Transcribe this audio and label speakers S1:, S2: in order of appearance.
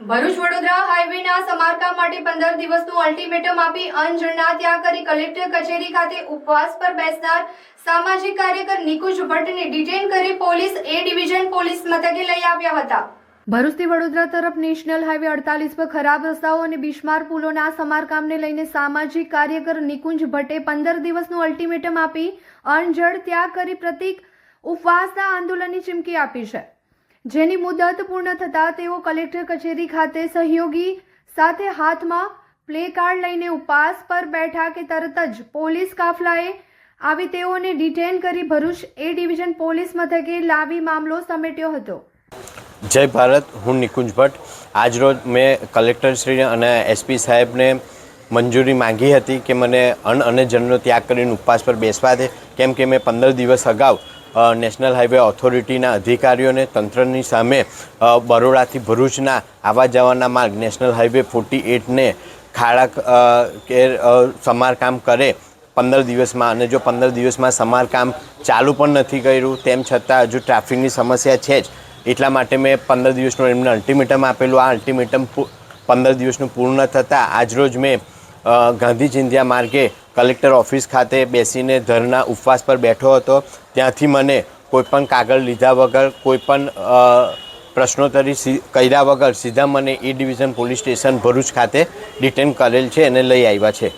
S1: ભરૂચ વડોદરા હાઈવેના સમારકામ માટે પંદર દિવસનું અલ્ટિમેટમ આપી અંજના ત્યાગ કરી કલેક્ટર કચેરી ખાતે ઉપવાસ પર બેસનાર સામાજિક કાર્યકર નિકુંજ ભટ્ટને ડિટેન કરી પોલીસ એ ડિવિઝન પોલીસ મથકે લઈ આવ્યા હતા. ભરૂચથી વડોદરા તરફ નેશનલ હાઈવે અડતાલીસ પર ખરાબ રસ્તાઓ અને બિસ્માર પુલોના સમારકામને લઈને સામાજિક કાર્યકર નિકુંજ ભટ્ટે પંદર દિવસનું અલ્ટિમેટમ આપી અણજડ ત્યાગ કરી પ્રતિક ઉપવાસના આંદોલનની ચીમકી આપી છે. જેની મુદત પૂર્ણ થતાં તેઓ કલેક્ટર કચેરી ખાતે સહયોગી સાથે હાથમાં પ્લે કાર્ડ લઈને ઉપવાસ પર બેઠા કે તરત જ પોલીસ કાફલાએ આવી તેઓને ડિટેન કરી ભરૂચ એ ડિવિઝન પોલીસ મથકે લાવી મામલો સમેટ્યો હતો.
S2: જય ભારત, હું નિકુંજ ભટ્ટ. આજરોજ મેં કલેક્ટરશ્રી અને એસપી સાહેબને મંજૂરી માંગી હતી કે મને અન્ન અને જનનો ત્યાગ કરીને ઉપવાસ પર બેસવા દે. કેમ કે મેં પંદર દિવસ અગાઉ નેશનલ હાઈવે ઓથોરિટીના અધિકારીઓને તંત્રની સામે બરોડાથી ભરૂચના આવવા જવાના માર્ગ નેશનલ હાઈવે ફોર્ટી એટને ખાડા કે સમારકામ કરે પંદર દિવસમાં. અને જો પંદર દિવસમાં સમારકામ ચાલુ પણ નથી કર્યું, તેમ છતાં હજુ ટ્રાફિકની સમસ્યા છે જ. એટલા માટે મેં પંદર દિવસનું એમને અલ્ટિમેટમ આપેલું. આ અલ્ટિમેટમ પંદર દિવસનું પૂર્ણ થતાં આજરોજ મેં ગાંધી ચિંધ્યા માર્ગે કલેક્ટર ઓફિસ ખાતે બેસીને ધરના ઉપવાસ પર બેઠો હતો. ત્યાંથી મને કોઈપણ કાગળ લીધા વગર કોઈપણ પ્રશ્નોત્તરી કર્યા વગર સીધા મને A division police station Bharuch ખાતે ડિટેન કરેલ છે અને લઈ આવ્યા છે.